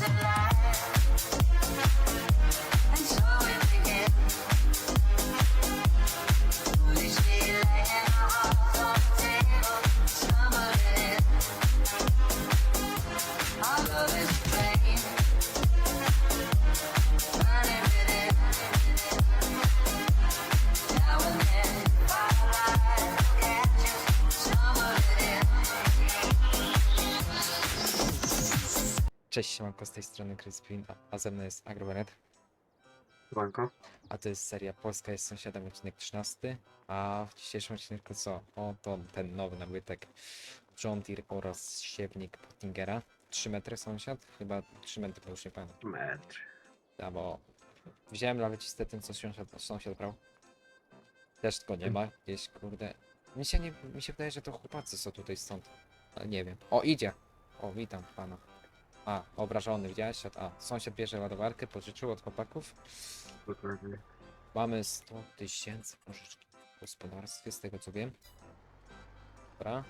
light. Siemanko, z tej strony Chris Green, a- a ze mną jest Agrovenet, Banko? a to jest seria Polska jest sąsiadem, odcinek 13, a w dzisiejszym odcinku co? Oto ten nowy nabytek John Deere oraz siewnik Pottingera. 3 metry sąsiad? Chyba 3 metry, to już nie pamiętam. Metr. Ja, bo wziąłem lawecistę ten, co sąsiad, sąsiad brał. Też go nie ma, gdzieś kurde. Mi się, nie, mi się wydaje, że to chłopacy są tutaj stąd, ale nie wiem. O, idzie! O, witam pana. A, obrażony, widziałeś? A, sąsiad bierze ładowarkę, pożyczył od chłopaków. Dokładnie. Mamy 100 tysięcy pożyczki w gospodarstwie, z tego co wiem. Dobra,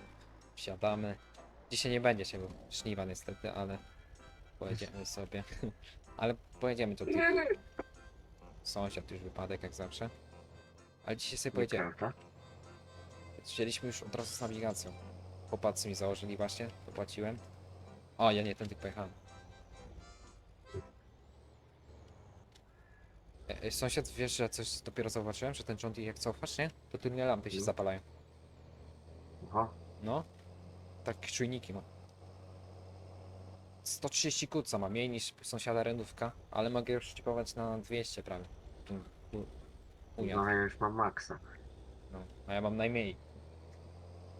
wsiadamy. Dzisiaj nie będzie się szniwa niestety, ale pojedziemy sobie. ale pojedziemy do tych. Sąsiad już wypadek jak zawsze. Ale dzisiaj sobie pojedziemy. Prawda? Wzięliśmy już od razu z nawigacją. Chłopacy mi założyli właśnie, dopłaciłem. O, ja nie tędy pojechałem. E, e, Sąsiad, wiesz, że coś dopiero zauważyłem, że ten John Deere jak cofasz, nie? To tylne lampy się No. zapalają. Aha. No. Tak czujniki ma. 130 kuca ma, mniej niż sąsiada renówka, ale mogę już szczypować na 200 prawie. Tu- tu- Unia. No ja już mam maksa. No, a ja mam najmniej.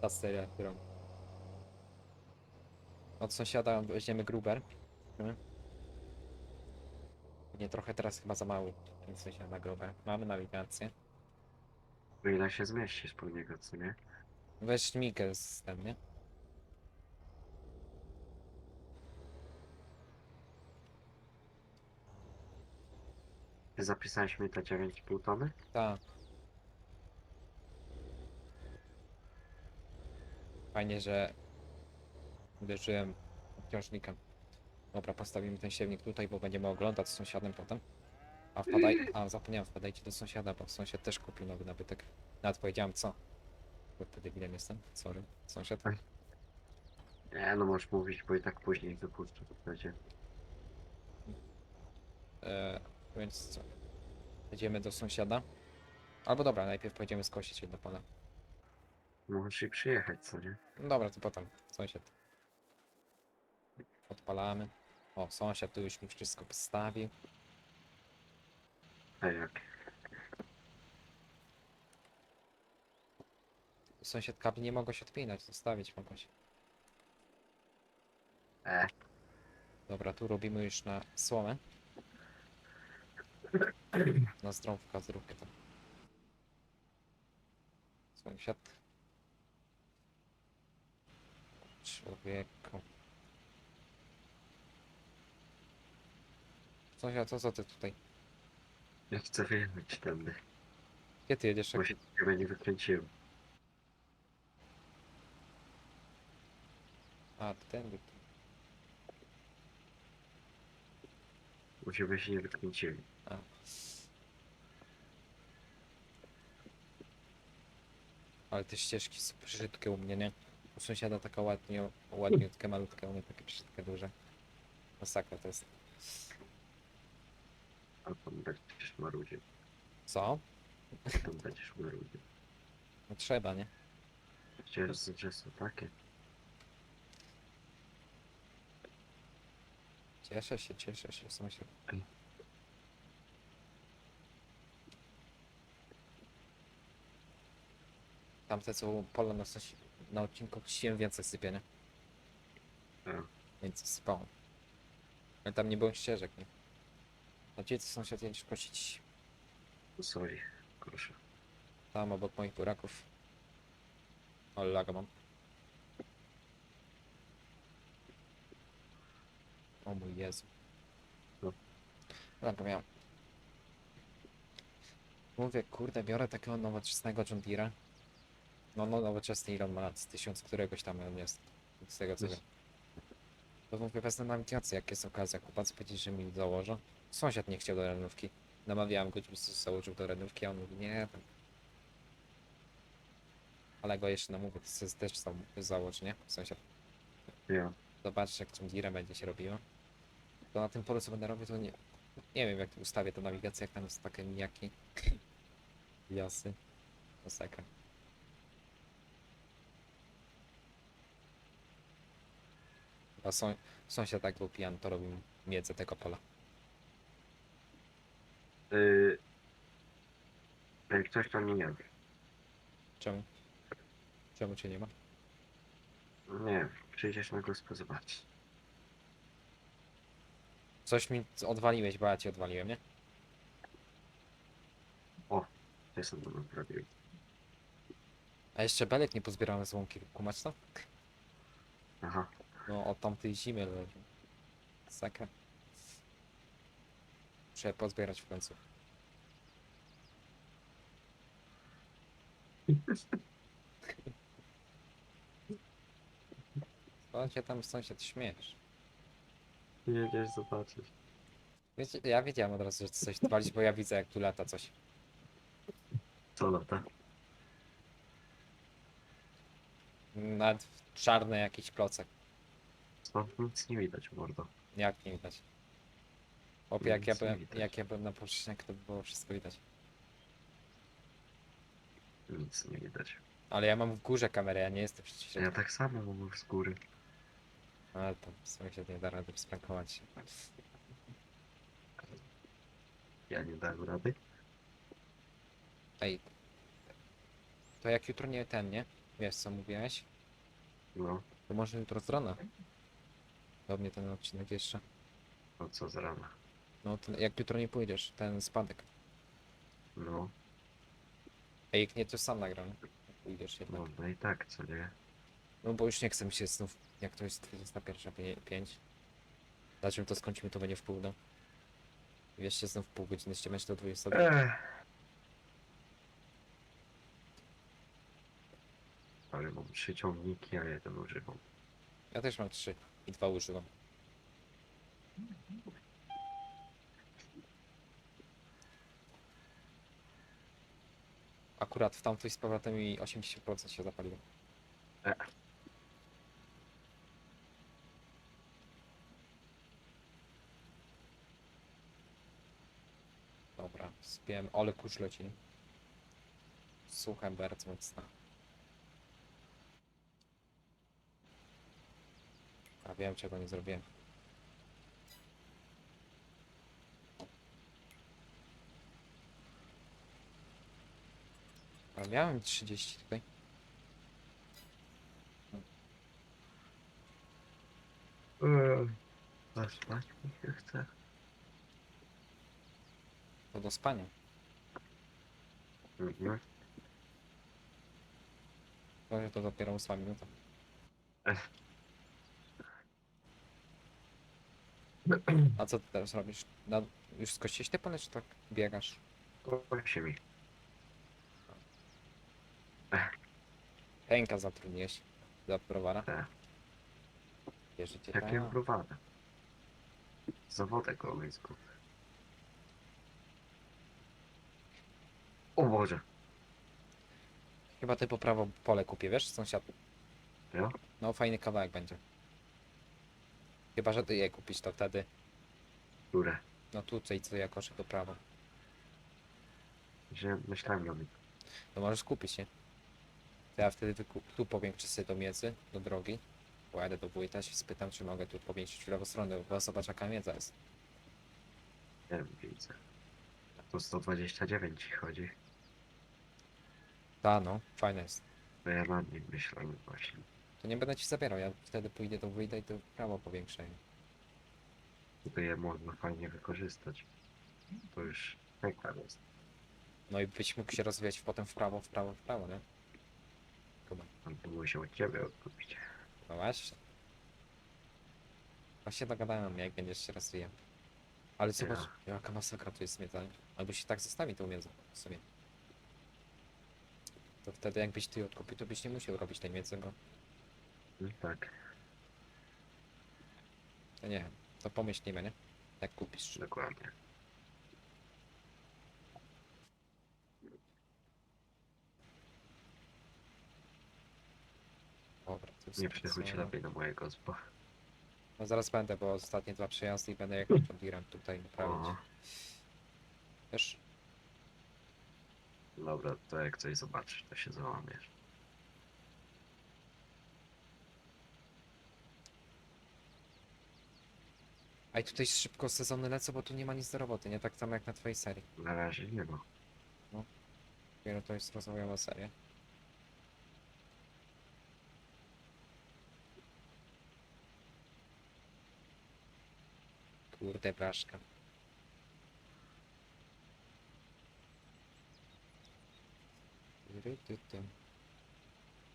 Ta seria, którą. Od sąsiada weźmiemy gruber. Nie, trochę teraz chyba za mały. Ten sąsiada gruber. Mamy nawigację. No ile się zmieścisz po niego, co nie? Weź Mikę z tym, nie? Zapisałeś mi te 9,5 tony? Tak. Fajnie, że uderzyłem obciążnikiem. Dobra, postawimy ten siewnik tutaj, bo będziemy oglądać z sąsiadem potem. A wpadaj... A, zapomniałem, wpadajcie do sąsiada, bo sąsiad też kupił nowy nabytek. Nawet powiedziałem co. Bo wtedy debilem jestem. Sorry, sąsiad. Nie, no możesz mówić, bo i tak później wypuszczę to będzie. E, więc co? Jedziemy do sąsiada. Albo dobra, najpierw pojedziemy skosić jedno pole. Możesz i przyjechać, co nie? No dobra, to potem, sąsiad. Odpalamy. O, sąsiad tu już mi wszystko postawił. A jak? Sąsiad kabli nie mogło się odpinać, zostawić mogło się. E, Dobra, tu robimy już na słomę. Na zdrąwka zróbkę tam. Sąsiad. Człowieku. Sąsiad, co za ty tutaj? ja chcę wyjechać tędy, Gdzie ty jedziesz? bo się ciebie nie wykręciłem. A, ty tędy. Bo ciebie się nie wykręciłem. A. Ale te ścieżki są brzydkie u mnie, nie? U sąsiada taka ładnie, ładniutka, malutka, u mnie takie brzydkie, duże. Masakra to jest. A tam będziesz marudził. Co? Tam będziesz marudził. No trzeba, nie? Gdzie, gdzie są takie? Cieszę się, cieszę się. Tamte co pola na, na odcinku chciałem więcej sypienia, A, więc sypałem. Ale tam nie było ścieżek, nie? A gdzie ty sąsiad kosić? no sorry, proszę. Tam obok moich buraków. O, laga mam. O mój Jezu. No. Miałem. Mówię, kurde, biorę takiego nowoczesnego John Deere'a. No, no, nowoczesny ile on ma? Z tysiąc któregoś tam on jest. Z tego co wiem. To mówię wezmę nawigację, jak jest okazja. Chłopacy powiedzieli, że mi założą. Sąsiad nie chciał do renówki. Namawiałem go, żeby założył do renówki, a on mówi, nie tam. Ale go jeszcze namówię, też sam założy, nie? Sąsiad. Ja. Zobaczysz, jak tym tirem będzie się robiło. To na tym polu, co będę robił, to nie... Nie wiem, jak ustawię tę nawigację, jak tam jest takie mijaki. Jasy. Masakra. A są, sąsiad tak był pijany, to robił miedzę tego pola. Yy, jak coś to nie wiem. Czemu? Czemu cię nie ma? Nie, przyjdziesz na gospę zobaczyć. Coś mi odwaliłeś, bo ja ci odwaliłem, nie? Ja sam to naprawił. A jeszcze belek nie pozbierałem z łąki, kumać to? Aha. No od tamtej zimy leży. Saka. Muszę pozbierać w końcu. Co się tam sąsiad śmiesz? Jedziesz zobaczyć. Wiecie, ja wiedziałem od razu, że coś walić, bo ja widzę jak tu lata coś. Co lata? Nawet czarny jakiś klocek. Co? Nic nie widać, mordo. Jak nie widać. Opie, jak ja Nic nie byłem, widać. jak ja byłem na powierzchniach, to było wszystko widać. Nic nie widać. Ale ja mam w górze kamerę, ja nie jestem przecież. Ja tak samo mam z góry. Ale to sąsiad nie da rady sprankować się. Ja nie dałem rady. Ej. To jak jutro nie ten, nie? Wiesz co mówiłeś? No, To może jutro z rana. Do mnie ten odcinek jeszcze. no co z rana. No to jak jutro nie pójdziesz, ten spadek. No, Ej, jak nie, to sam nagram. Jak Pójdziesz jednak. no, no i tak, co nie? No bo już nie chcę mi się znów, jak to jest 21.05. Zaczym to skończymy, to będzie w pół, no. I Jeszcze znów pół godziny ściemać do 20. Ech. Ale mam trzy ciągniki, a jeden używam. Ja też mam trzy i dwa używam. Akurat w tamtej z powrotem i 80% się zapaliło. E. Dobra, spiłem, ale kurz leci. Słucham bardzo mocno. A wiem czego nie zrobiłem. A miałem 30 tutaj. Zaspać mi się chce. To do spania. Mhm. Może to dopiero 8 minuta. A co ty teraz robisz? Na, już skościłeś te pole, czy tak biegasz? To się mi. Henka zatrudniłeś za browara? Tak. Wierzycie Jakie tak? browary? Zawodek kołyńsku. O Boże. Chyba ty po prawo pole kupię, wiesz, sąsiad? Ja? No fajny kawałek będzie. Chyba, że ty je kupisz, to wtedy, Które? no tutaj co ja koszę to prawo. Że myślałem o nich. To możesz kupić, nie? To ja wtedy tu powiększę sobie do miedzy, do drogi. Pojadę do wójta, się spytam, czy mogę tu powiększyć w lewą stronę, bo zobacz jaka miedza jest. Nie wiem, widzę. To 129 ci chodzi. Ta no, fajne jest. To ja nad nim myślałem właśnie. To nie będę ci zabierał, ja wtedy pójdę do wójta i to prawo powiększę. To je można fajnie wykorzystać. To już hektar jest. No i byś mógł się rozwijać potem w prawo, w prawo, w prawo, nie? Chyba. On musiał od ciebie odkupić. No właśnie. Właśnie dogadałem, jak będziesz się rozwijał. Ale zobacz, jaka masakra tu jest miedza. Albo się tak zostawi tą miedzą w sumie. To wtedy jakbyś ty odkupił, to byś nie musiał robić tej miedzy, bo No tak. To nie wiem, to pomyślimy, nie? Jak kupisz. Dokładnie. Dobra, to jest Nie przychódź solo. lepiej do mojego zbo. No zaraz będę, bo ostatnie dwa przejazdy i będę jechał John tutaj naprawić. O, Wiesz, dobra, to jak coś zobaczysz, to się załamiesz. a i tutaj szybko sezony lecą, bo tu nie ma nic do roboty, nie? Tak samo jak na twojej serii. Na razie nie ma. Dopiero to jest rozwojowa seria. Kurde, blaszka.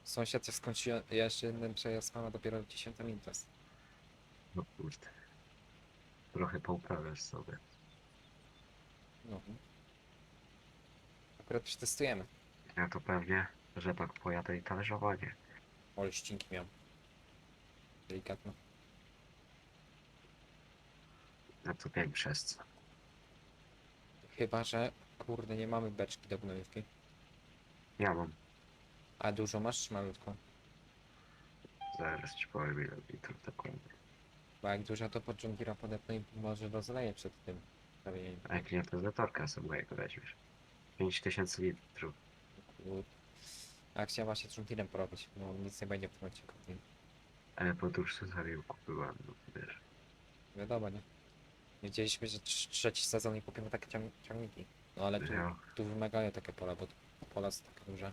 Sąsiad się skończył jeszcze jeden przejazd ma dopiero 10 minut. jest. No kurde. Trochę pouprawiasz sobie. No. Akurat przetestujemy. Ja to pewnie rzepak pojadę i talerzowanie. Ale ścinki miał. Delikatno. Ja to wiem przez co. Chyba, że kurde nie mamy beczki do gnojówki. Ja mam. A dużo masz czy malutko? Zaraz ci powiem ile litrów dokładnie. Bo jak duża to pod dżungira podepnę i może rozleję przed tym. Prawie A jak nie, to zatorka sobie mojego weźmiesz. 5000 litrów. Kurde. A chciałem właśnie dżungirem porobić, no nic nie będzie w tym odcinku. Ale podróż Cezariu kupiłam, no wiesz. Wiadomo, nie? Wiedzieliśmy, że trz- trzeci sezon i kupimy takie ciąg ciągniki. No ale tu, Ja, tu wymagają takie pola, bo tu pola są takie duże.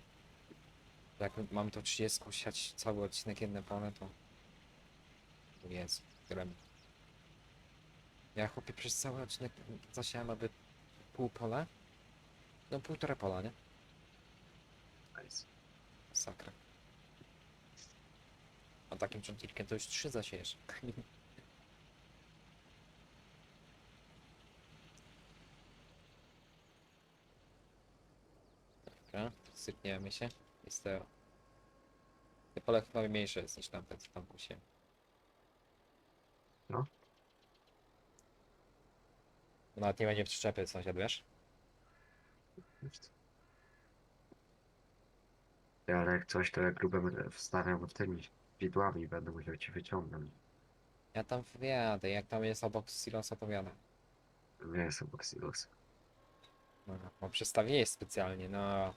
Jak mam to 30 siać cały odcinek jedne pole, to... Jest, grem. Ja chłopie przez cały odcinek zasiałem aby pół pola. No półtora pola, nie? nice. Sakra. A takim czątnikiem to już trzy zasiejesz. Dobra, sypniemy się. Jest to... Te pole chyba mniejsze jest niż tamte, co tam kusie. No. Nawet nie będzie przyczepy, sąsiad, wiesz? Ja, ale jak coś, to jak grube będę wstawiał tymi widłami, będę musiał ci wyciągnąć. Ja tam wjadę, jak tam jest obok silosa, to wjadę. Nie jest obok silosa. No, bo przestawienie jest specjalnie, no.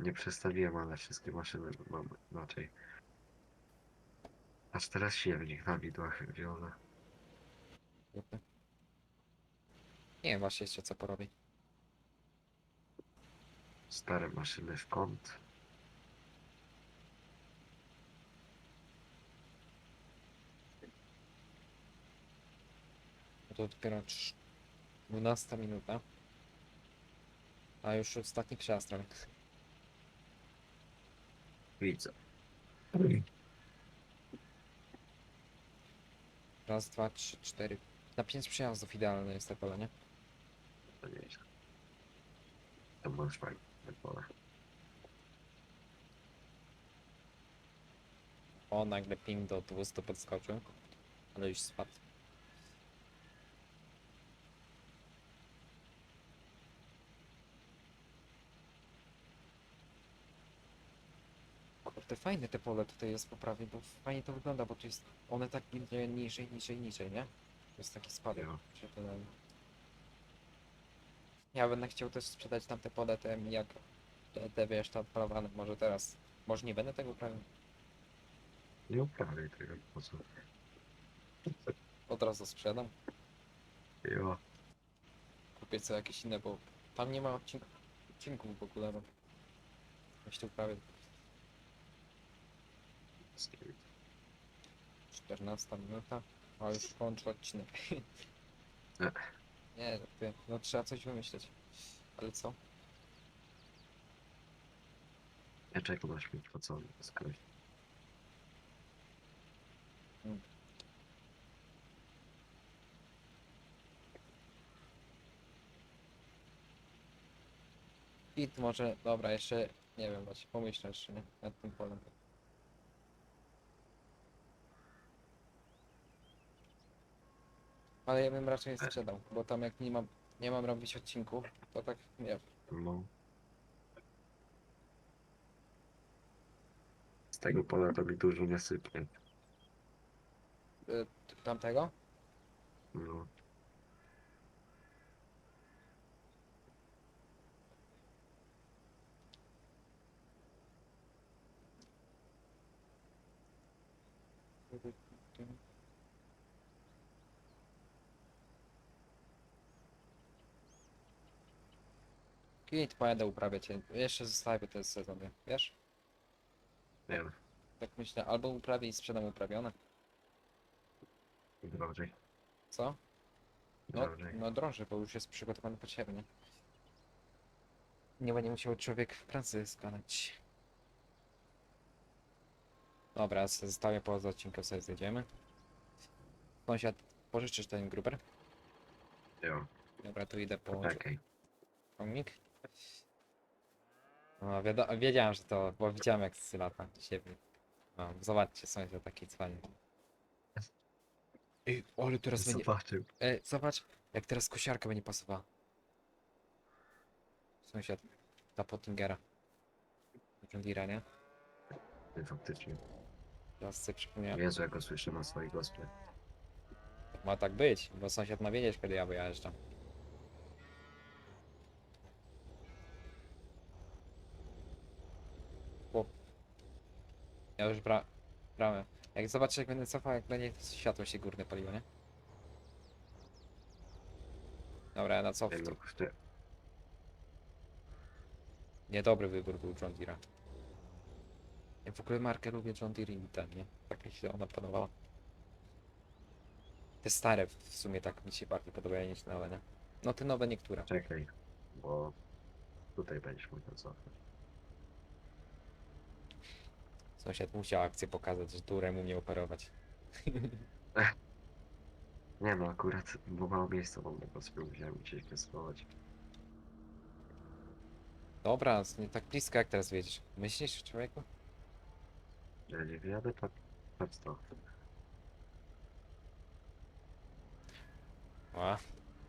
Nie przestawiłem, ale wszystkie maszyny mam inaczej. Aż teraz silnik na widłach wiozę. Nie wiem właśnie jeszcze co porobię. Stare maszyny w kąt. No to dopiero trz- 12 minuta. A już ostatni przejazd robię. Widzę. Raz, dwa, trzy, cztery. Na pięć przejazdów idealne jest to pole, nie? To nieźle. To masz fajne pole. O, nagle ping do 200 podskoczył. Ale już spadł. Kurde, fajne te pole tutaj jest poprawie, bo fajnie to wygląda, bo tu jest one tak idzie niżej, niżej, niżej, nie? To jest taki spadek. Ja będę chciał też sprzedać tamte pole, te jak te, te wiesz, te odpalowane, może teraz. Może nie będę tego uprawiał. Nie uprawiaj tego po co. Od razu sprzedam. Jo. Kupię sobie jakieś inne, bo tam nie ma odcink odcinków w ogóle. No. Myślę prawie 14 minuta, a już kończę odcinek. Nie, no ty, no trzeba coś wymyśleć. Ale co? Ja czekam śmieć po co skroś. I może, dobra, jeszcze, nie wiem, właśnie pomyślę jeszcze, nie? Nad tym polem. Ale ja bym raczej sprzedał, bo tam jak nie mam, nie mam robić odcinków, to tak nie No. Z tego pola to mi dużo nie sypnie. y, tamtego. No. Git, pojadę uprawiać. Jeszcze zostawię ten sezon, wiesz? Wiem. Tak myślę, albo uprawię i sprzedam uprawione. Drożej. Co? No, Drożej. no drożej, bo już jest przygotowany pod siebie, nie? Nie będzie musiał człowiek w pracy składać. Dobra, z- zostawię poza odcinkiem sobie zjedziemy. Sąsiad, pożyczysz ten gruber? Jo. Dobra, to idę po Czekaj. ciągnik. No, wiado- wiedziałem, że to, bo widziałem jak z lata siebie. No, zobaczcie, sąsiad taki cwany. Ej, ale teraz będzie... Zobaczył. E, zobacz, jak teraz kosiarka będzie pasowała. Sąsiad, ta Pottingera. Deere'a, nie? Nie, faktycznie. Teraz sobie przypomniałem. Jezu, jak go słyszę na swojej gospie. Ma tak być, bo sąsiad ma wiedzieć, kiedy ja wyjeżdżam. Ja już bra brałem. Jak zobaczę, jak będę cofał, jak będzie światło się górne paliło, nie? Dobra, ja na cof. Ej, no. Niedobry wybór był John Deere'a. Ja w ogóle markę lubię John Deere i ten, nie? Tak mi się ona podobała. Te stare w w sumie tak mi się bardziej podobają niż nowe, nie? No te nowe niektóre. Czekaj. Bo tutaj będziesz musiał cofnąć. Sąsiad musiał akcję pokazać, że durem umie operować. Nie no, akurat było mało miejsca, bo na gospie musiałem gdzieś wysyłać. Dobra, nie tak blisko jak teraz wiedziesz. Myślisz, człowieku? Ja nie wyjadę, tak. Patrz to. A.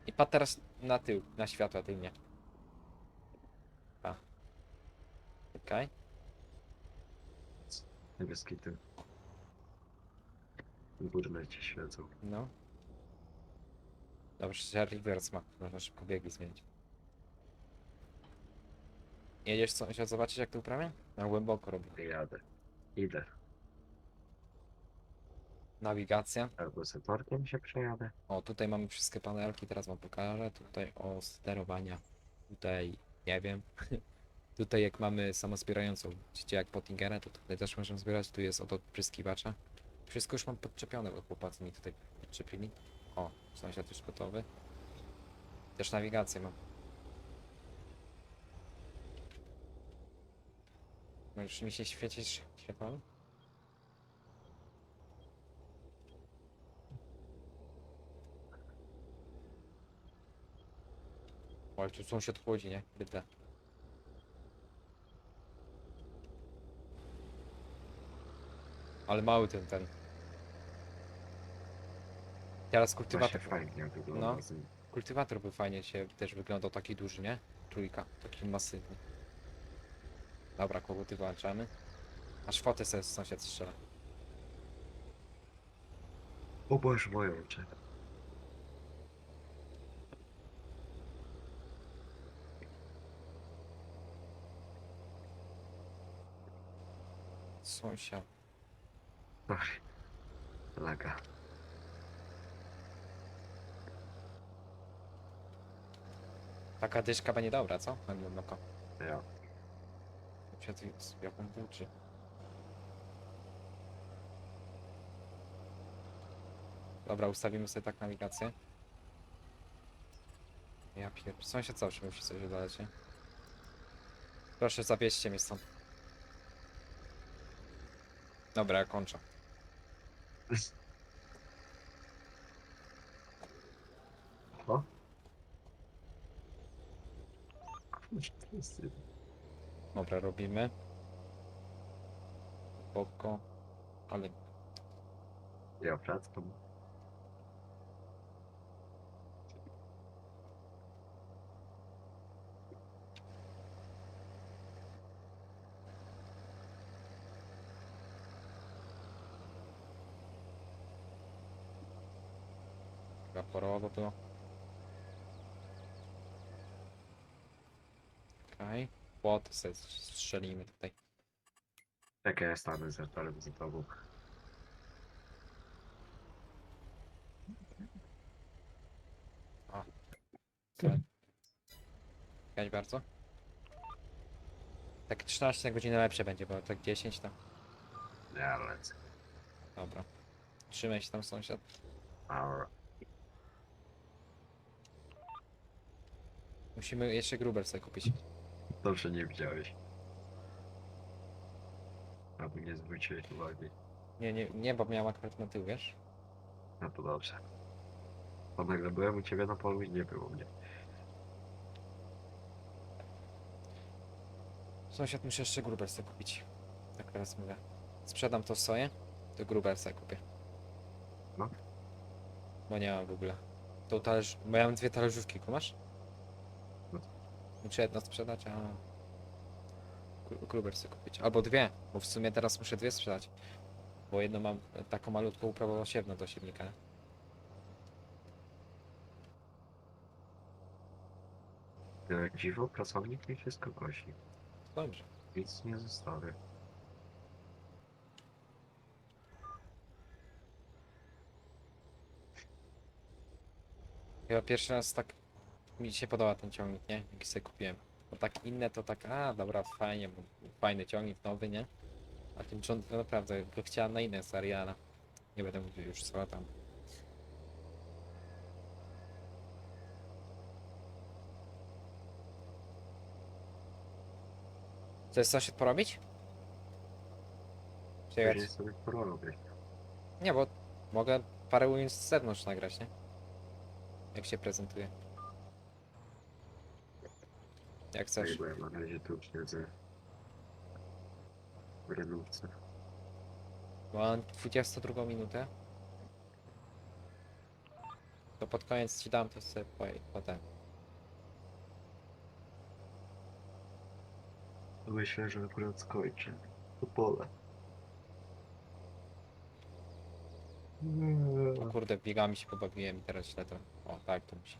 I patrz teraz na tył, na światła tylnie. A. Okej. Niebieski tył. Górne ci świecą. No. Dobrze, że reverse ma. Można szybko biegi zmienić. Jedziesz sąsiad zobaczyć jak to uprawia? Na głęboko robię. Nie jadę. Idę. Nawigacja. Albo z się przejadę. O, tutaj mamy wszystkie panelki, teraz wam pokażę. Tutaj o sterowania. Tutaj nie wiem. tutaj jak mamy samozbierającą, widzicie jak Pottingera, to tutaj też możemy zbierać. Tu jest od odpryskiwacza. Wszystko już mam podczepione, bo chłopacy mi tutaj podczepili. O, sąsiad już gotowy. Też nawigację mam. Możesz mi się świecić światłami? O, ale tu sąsiad chłodzi, nie? Bydle. Ale mały ten, ten. Teraz kultywator. fajnie wygląda No. Kultywator by fajnie się też wyglądał taki duży, nie? Trójka, taki masywny. Dobra, koguty włączamy. Aż fotę sobie sąsiad strzela. O Boże, moje oczy. Sąsiad. Sorry. Laga. Taka dyszka będzie dobra, co? Na głęboko. Ja. Sąsiad jest jaką włóczy. Dobra, ustawimy sobie tak nawigację. Ja pier... Sąsiad zawsze musi coś nie? Proszę, zabierzcie mnie stąd. Dobra, ja kończę. O? Dobra, robimy. Boko. Ale Ja wracam. Raporowo było. Okej. Okay. Płot sobie strzelimy tutaj. Jak ja stanę za torem za tobą. Czekać bardzo. Tak 13 na godzinę lepsze będzie, bo tak 10 tam. Ja lecę. Dobra. Trzymaj się tam sąsiad. Musimy jeszcze grubel sobie kupić. Dobrze nie widziałeś. Aby nie zwróciłeś uwagi. Nie, nie, nie, bo miałem akurat na tył, wiesz? No to dobrze. Bo nagle byłem u ciebie na polu i nie było mnie. Sąsiad muszę jeszcze grubel sobie kupić. Tak teraz mówię. Sprzedam to soję, to grubel sobie kupię. No. Bo nie mam w ogóle. To talerz... Bo ja mam dwie talerzówki, kumasz? Muszę jedno sprzedać, a... gru- Grubel sobie kupić. Albo dwie, bo w sumie teraz muszę dwie sprzedać. Bo jedno mam e, taką malutką uprawę osiewną do siewnika. Jak dziwo, pracownik mi wszystko kosi. Dobrze. Nic nie zostawię. Chyba pierwszy raz tak mi się podoba ten ciągnik, nie? Jaki sobie kupiłem. Bo tak inne to tak, a dobra, fajnie, bo fajny ciągnik, nowy, nie? A ten John to naprawdę go chciałem na inne seriale. Nie będę mówił już co tam. Chcesz coś porobić? Sobie porobię. nie, bo mogę parę ujęć z zewnątrz nagrać, nie? Jak się prezentuje. Jak chcesz. Bo ja na razie tu siedzę. W renówce. Mam 22 minutę. To pod koniec ci dam to sobie po, potem. Myślę, że akurat skończę. To pole. O kurde, biegami się pobawiłem i teraz źle to. O, tak to musi.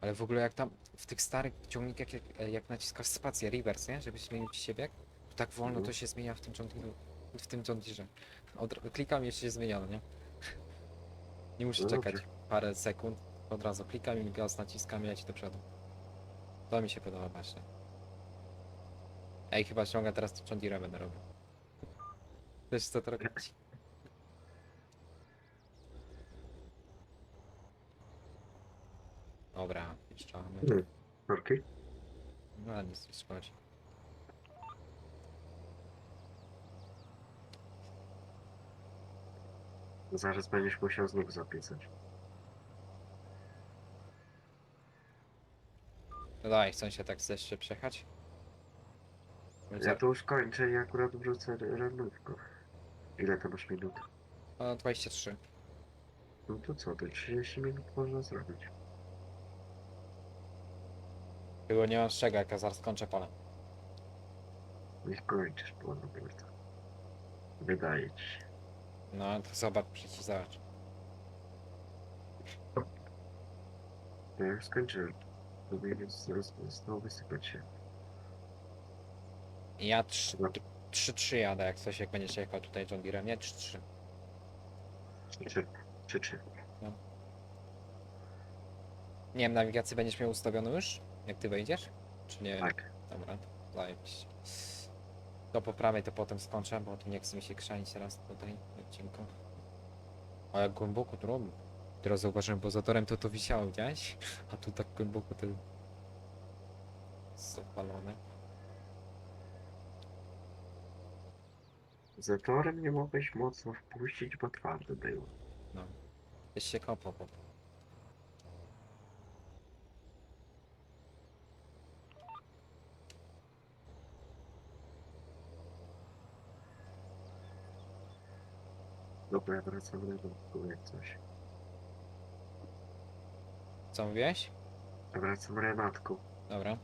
Ale w ogóle jak tam w tych starych ciągnikach, jak, jak naciskasz spację, reverse, nie? Żeby zmienić się bieg, to tak wolno Mhm. to się zmienia w tym ciągniku, w tym John Deere. Od, klikam i jeszcze się zmieniało, nie? Nie muszę No czekać dobrze. parę sekund, od razu klikam i gaz naciskam i leci do przodu. To mi się podoba właśnie. Ej, chyba ściąga teraz John Deere będę robił. Wiesz co to robić? Dobra, piszczamy. Hmm. No nic nie szkodzi. Zaraz będziesz musiał znów zapisać. No daj, chcę się tak jeszcze przejechać? Ja to już kończę i akurat wrzucę renówkę. Ile to masz minut? No 23. No to co, to 30 minut można zrobić. Było nie mam z czego, jak ja zaraz kończę pole. Niech kończysz płynną to. Wydaje ci się. No to zobacz, przecież zobacz. To jak skończyłem, to więc zaraz znowu wysypać się. Ja 3 No. 3 jadę, jak coś, jak będziesz jechał tutaj John Deere, nie? 3-3. Czy, czy, czy, czy. Nie wiem, nawigację będziesz miał ustawioną już? Jak ty wejdziesz? Czy nie? Tak. Dobra. To po prawej to potem skończę, bo tu nie chce mi się krzanić teraz tutaj w odcinku. A jak głęboko to robi. Teraz zauważyłem, bo zatorem to to wisiało, widziałeś? A tu tak głęboko to... Zapalone. Zatorem nie mogłeś mocno wpuścić, bo twarde było. No. Byś się kopał. Dobra, ja wracam na renówkę, jak coś. Co mówiłeś? Wracam renatką. Dobra.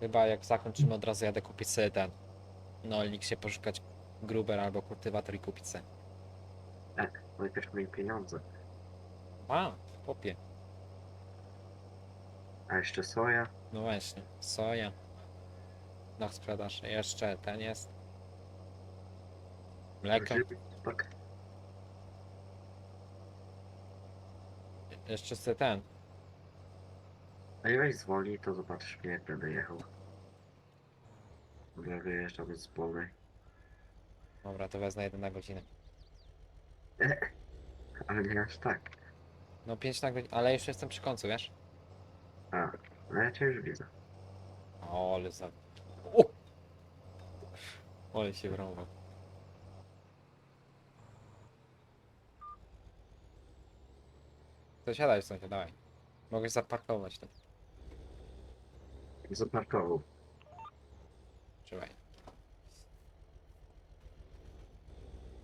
Chyba jak zakończymy od razu jadę kupić sobie ten. No, się poszukać gruber albo kultywator i kupić sobie. Najpierw miej pieniądze. A, popie. A jeszcze soja. No właśnie, soja. Na sprzedaż. Jeszcze ten jest. Mleko. Tak. Jeszcze sobie ten. A jak zwolni, to zobaczysz mnie, jak będę jechał. Ja wyjeżdżam z Polnej. Dobra, to wezmę jeden na godzinę. Ale nie aż tak. No 5 na godzinę, ale już jestem przy końcu, wiesz? A, no ja cię już widzę. O, ale za... O! Ale się wrąbał. To siadaj sąsiad, dawaj. Mogę zaparkować to. Zaparkował. Trzymaj.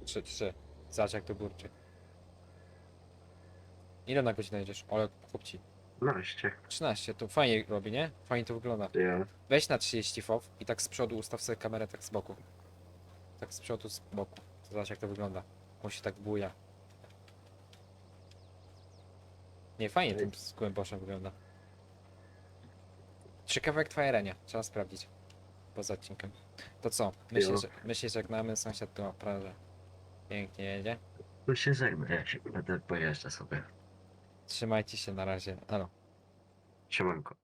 Trzy, trzy. Zobacz jak to burczy. Ile na godzinę jedziesz? Ale kupci. 12. 13, to fajnie robi, nie? Fajnie to wygląda. Ja. Weź na 30 FOV i tak z przodu ustaw sobie kamerę tak z boku. Tak z przodu, z boku. Zobacz jak to wygląda. On się tak buja. Nie, fajnie tym z głęboszem wygląda. Ciekawe jak twoja renia. Trzeba sprawdzić. Poza odcinkiem. To co? Myślisz, Jo. że, myślisz, że żegnamy sąsiad tu praże. Pięknie jedzie. Tu się żegnę, ja się będę pojeżdżę sobie. Trzymajcie się na razie. Elo. Siemanko.